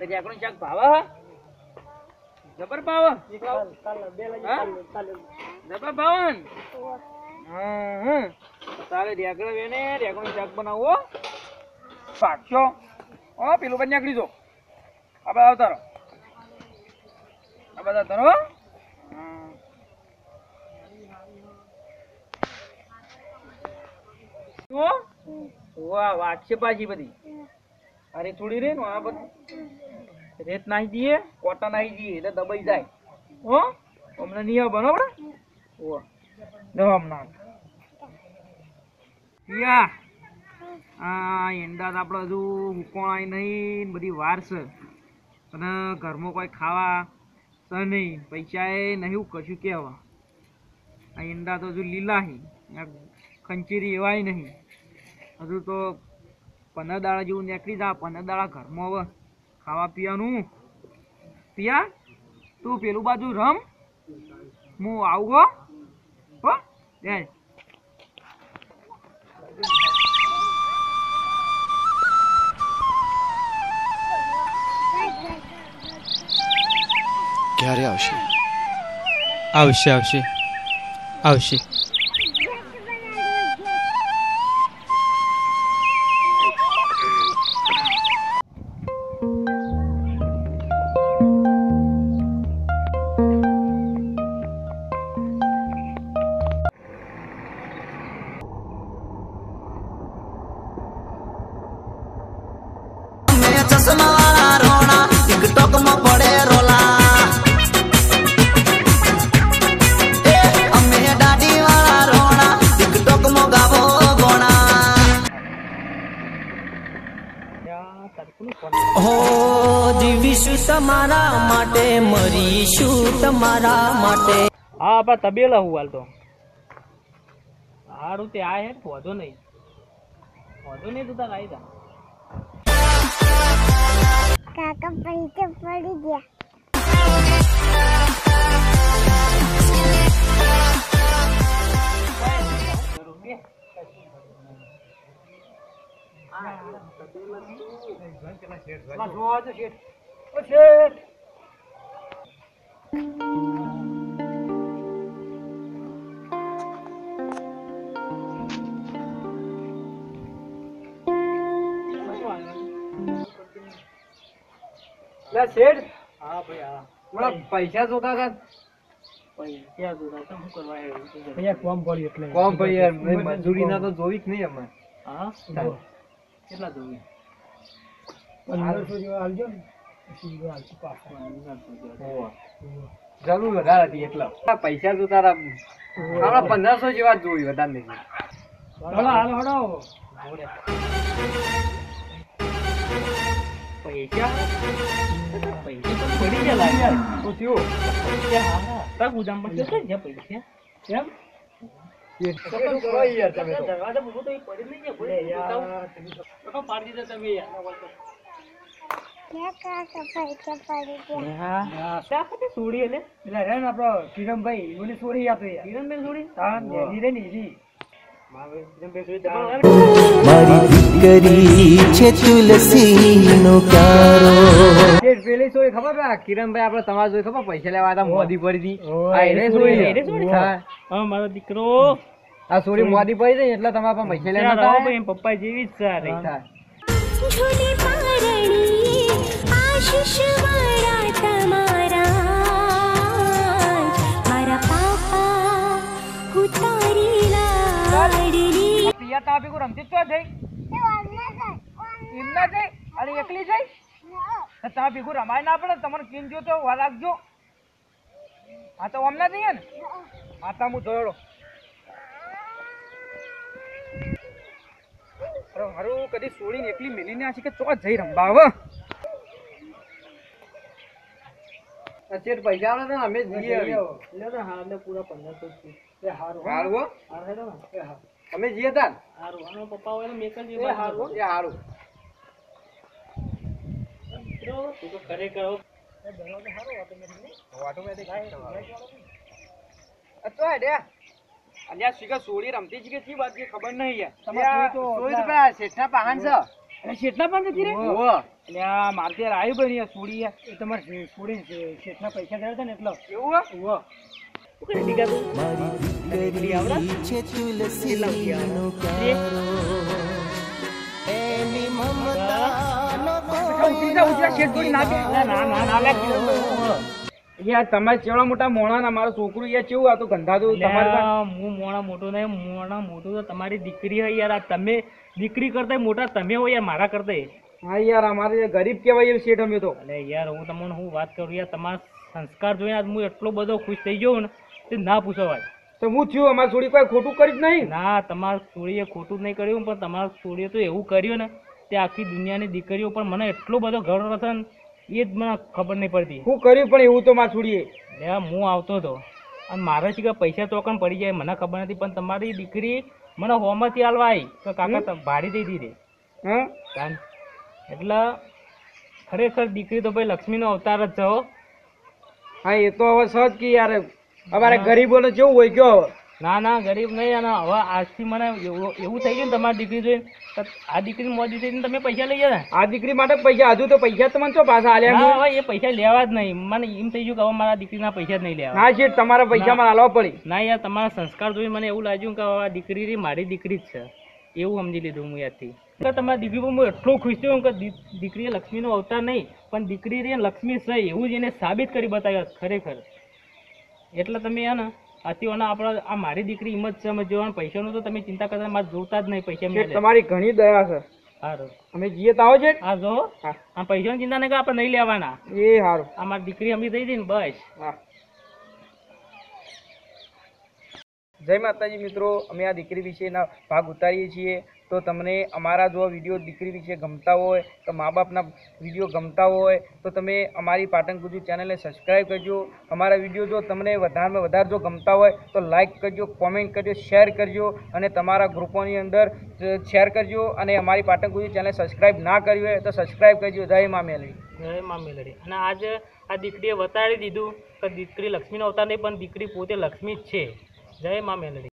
તો ઢેકણું શાક ભાવે જબર ભાવે હા? જબર ભાવે ને? હા, હા. તો તારે ઢેકણું વેને ઢેકણું શાક બનાવવો પાકશો ઓ પેલું પણ નીકળી જો આ બધા આવતારો આ બધા તારો વાહ વાગશે પાછી બધી. અરે, થોડી રે આ રેત નાહી દઈએ કોટન દઈએ એટલે દબાઈ જાય. હમણાં નહીં આવે. બરાબર ઓ જો હમણાં નહીં, બધી વાર અને ઘરમાં કોઈ ખાવા તો નહીં. પૈસા એ નહીં કશું કહેવા. આ ઈંડા તો હજુ લીલા હી ખંચેરી એવાય નહીં. હજુ તો પંદર દાડા જેવું નીકળી જા પંદર દાડા ઘરમાં હવે ખાવા પીવાનું. પિયા તું પેલું બાજુ રમ. હું આવું હો. હો ક્યારે આવશે? આવશે આવશે. આવશે. જીવીશું તમારા માટે મરીશું તમારા માટે. હા આપા તબેલા હું હાલ તો હારું તે આ હે વધો નહીં. વધો નહીં તું તાર આવી જા કાકા પૈસા પડી ગયા. લે શેઠ. હા ભાઈ હા. પૈસા જોતા હતા? પૈસા જોતા હતા શું કરવા આવ્યો ભૈયા કોમ પડ્યું એટલે. કોમ પડી યાર મજૂરી ના તો જોવી જ નહીં અમે. હા? કેટલા જોવી? જરૂર વધારે હતી એટલા. પૈસા તો તારા આપણા પંદરસો જેવા જ વધારે નહીં. પૈસા? પૈસા તો પડી ગયા લાગ્યા તો થયો? પૈસા પૈસા? કેમ તો પાડી દીધા તમે યાર ક્યાં કાકા પૈસા પડી ગયા હા શા ખાતે સોડી એટલે એટલે રે ને આપણો કિરણભાઈ ઓલી સોડી આપે કિરણભાઈ સોડી હા નેની રે નીજી મારી દીકરી છે તુલસી નો પેલી સોડી ખબર પે કિરણભાઈ આપણે તમારે જોઈ ખબર પૈસા લેવા હતા મોદી પડી હતી આ એને સોડી હા. હા મારો દીકરો આ સોરી મોદી પડી હતી એટલે તમારા પાસે પૈસા લેવા હતા પપ્પા જેવી જ સારી. પિયા તા ભેગું રમતી તો જઈ એમના જઈ અને એકલી જઈ રમાય ના પડે તમારે જો તો રાખજો હા તો અમને જઈએ ને હા જોયો અરે, મારું કદી છોડીને એકલી મેલીને આ છે કે ચો જઈ રમવા હવે ચેટ પૈસા આવે તો અમે જઈએ. હવે. હા પૂરા પંદરસો હારું હો. અમે જઈએ તાર? સારું આનો પપ્પા હોય તો મેકલ એ હારું એ હારું. તું તો ખરેખર હો. ઓટોમેટિક આ તો હેડે. અલ્યા શીખર સોળી રમતી છે કે શી વાત ખબર નહીં શેઠના પાહન છે. શેઠના પાહન નથી રે? અલ્યા મારે ત્યાં આવ્યું ભાઈ યાર સોળી એ તમારે છોડી શેઠના પૈસા થયા હતા ને એટલો એવું હે? ઓહો. શું કરે દીકા તું? દીકરી આવડે? છે તુલસીનો ક્યારો એની મમતાનો ઉતરી જા, ઉતરી જા, શેઠ થોડી નાખે. ના, ના, ના, ના, લે. ઓહો. યાર તમારે ચેવડા મોટા મોણા ના મારું છોકરું યાર કેવું આ તો ગંધાતું તમારે હું મોણા મોટો નહીં મોણા મોટું તો તમારી દીકરી હોય યાર આ તમે દીકરી કરતા મોટા તમે હોય યાર મારા કરતા હા યાર અમારે ગરીબ કહેવાય એવું શેઠ અમે તો. અલે યાર હું તમને હું વાત કરું યાર તમારા સંસ્કાર જોઈને આજ હું એટલો બધો ખુશ થઈ ગયો ને તે ના પૂછો ભાઈ. તો હું થયું અમારી થોડી કોઈ ખોટું કર્યું જ નહીં. ના તમારા છોડીએ ખોટું નહીં કર્યું પણ તમારા છોડીએ તો એવું કર્યું ને તે આખી દુનિયાની દીકરીઓ પણ મને એટલો બધો ગર્વ હતો ને એ જ મને ખબર નહીં પડતી. હું કર્યું પણ એવું તો મારા છોડીએ. લે હું આવતો હતો અને મારે છે કે પૈસા તો પણ પડી જાય મને ખબર નથી પણ તમારી દીકરી મને હોમાંથી હાલવા આવી તો કાકા ભાડી દઈ દીધી. હા. એટલે ખરેખર દીકરી તો ભાઈ લક્ષ્મીનો અવતાર જ છો હા. એ તો હવે સહજ કે યાર. અમારે ગરીબોને કેવું હોય ગયો ના ના ગરીબ નહીં અને હવે આજથી મને એવું થઈ ગયું ને તમારી દીકરી જોઈને આ દીકરી મોદી થઈને તમે પૈસા લઈ ગયા આ દીકરી માટે પૈસા હજુ તો પૈસા તમને છો પાછા આલ્યા હવે એ પૈસા લેવા જ નહીં. મને એમ થઈ ગયું કે હવે મારા દીકરીના પૈસા જ નહીં લેવા. ના શેઠ તમારા પૈસા મને આલવા પડી. ના યાર તમારા સંસ્કાર જોઈને મને એવું લાગ્યું કે આ દીકરી મારી દીકરી જ છે. એવું સમજી લીધું હું યાદથી કે તમારા દીકરી પર હું એટલો ખુશ થયો કે દીકરીએ લક્ષ્મીનો અવતાર નહીં પણ દીકરી રે લક્ષ્મી છે એવું જ એને સાબિત કરી બતાવ્યા ખરેખર. એટલે તમે હે ને આથી આપણા આ મારી દીકરી હિંમત છે અમે જોવાનું પૈસાનું તો તમે ચિંતા કરતા મારે જોતા જ નહીં પૈસા તમારી ઘણી દયા છે. સારું અમે જઈએ તો આવજે હા જો. હા. પૈસાની ચિંતા નહીં આપણે નહીં લેવાના. એ સારું આ મારી દીકરી અમી થઈ ગઈ ને બસ. હા. જય માતાજી મિત્રો, અમે આ દીકરી વિશેના ભાગ ઉતારીએ છીએ. તો તમને અમારા જો વીડિયો દીકરી વિશે ગમતા હોય, તો મા બાપના વીડિયો ગમતા હોય, તો તમે અમારી પાટણ ગુજુ ચેનલને સબસ્ક્રાઈબ કરજો. અમારા વીડિયો જો તમને વધારેમાં વધારે જો ગમતા હોય, તો લાઈક કરજો, કોમેન્ટ કરજો, શેર કરજો, અને તમારા ગ્રુપોની અંદર શેર કરજો, અને અમારી પાટણ ગુજુ ચેનલ સબસ્ક્રાઈબ ના કરી હોય, તો સબસ્ક્રાઈબ કરજો. જય મા મેલડી. જય મા મેલડી. અને આજે આ દીકરીએ બતાડી દીધું કે દીકરી લક્ષ્મીનો અવતાર નહીં, પણ દીકરી પોતે લક્ષ્મી જ છે. જય મા મેલડી.